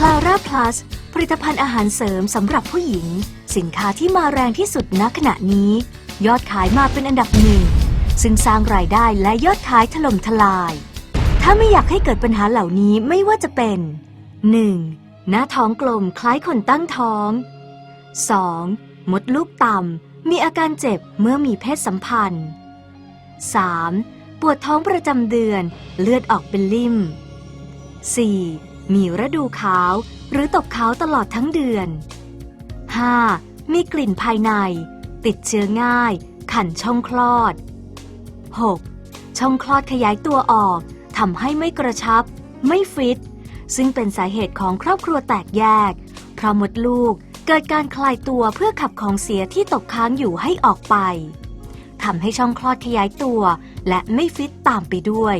คลาร่าพลัสผลิตภัณฑ์อาหารเสริมสำหรับผู้หญิง สินค้าที่มาแรงที่สุดณขณะนี้ ยอดขายมาเป็นอันดับหนึ่ง ซึ่งสร้างรายได้และยอดขายถล่มทลาย ถ้าไม่อยากให้เกิดปัญหาเหล่านี้ไม่ว่าจะเป็น 1. หน้าท้องกลมคล้ายคนตั้งท้อง 2. มดลูกต่ำมีอาการเจ็บเมื่อมีเพศสัมพันธ์ 3. ปวดท้องประจำเดือน เลือดออกเป็นลิ่ม 4. มีฤดูขาวหรือตกขาวตลอดทั้งเดือน 5. มีกลิ่นภายใน ติดเชื้อง่าย ขันช่องคลอด 6. ช่องคลอดขยายตัวออกทำให้ไม่กระชับ ไม่ฟิต ซึ่งเป็นสาเหตุของครอบครัวแตกแยก เพราะมดลูกเกิดการคลายตัวเพื่อขับของเสียที่ตกค้างอยู่ให้ออกไปทำให้ช่องคลอดขยายตัว และไม่ฟิตตามไปด้วย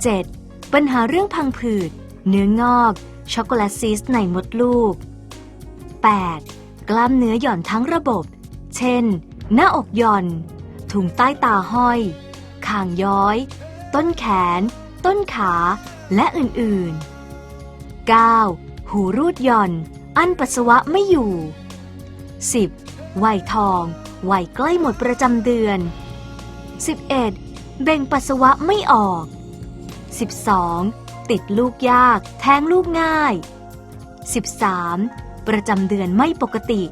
7. ปัญหาเรื่องพังผืด เนื้องอก ช็อกโกแลตซิสในมดลูก 8. กล้ามเนื้อหย่อนทั้งระบบ เช่น หน้าอกหย่อน ถุงใต้ตาห้อย คางย้อย ต้นแขน ต้นขา และอื่นๆ 9. หูรูดหย่อน อั้นปัสสาวะไม่อยู่ 10. วัยทอง วัยใกล้หมดประจำเดือน 11. เบ่งปัสสาวะไม่ออก 12. ติดลูกยาก แท้งลูกง่าย 13. ประจำเดือนไม่ปกติ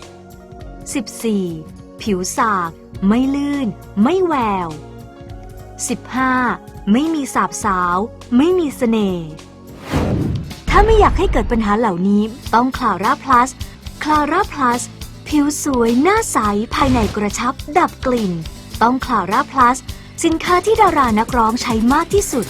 14. ผิวสาก ไม่ลื่น ไม่แวว 15. ไม่มีสาบสาว ไม่มีเสน่ห์ถ้าไม่อยากให้เกิดปัญหาเหล่านี้ต้องคลาร่าพลัสคลาร่าพลัสผิวสวยหน้าใส ภายในกระชับ ดับกลิ่น ต้องคลาร่าพลัสสินค้าที่ดารานักร้องใช้มากที่สุด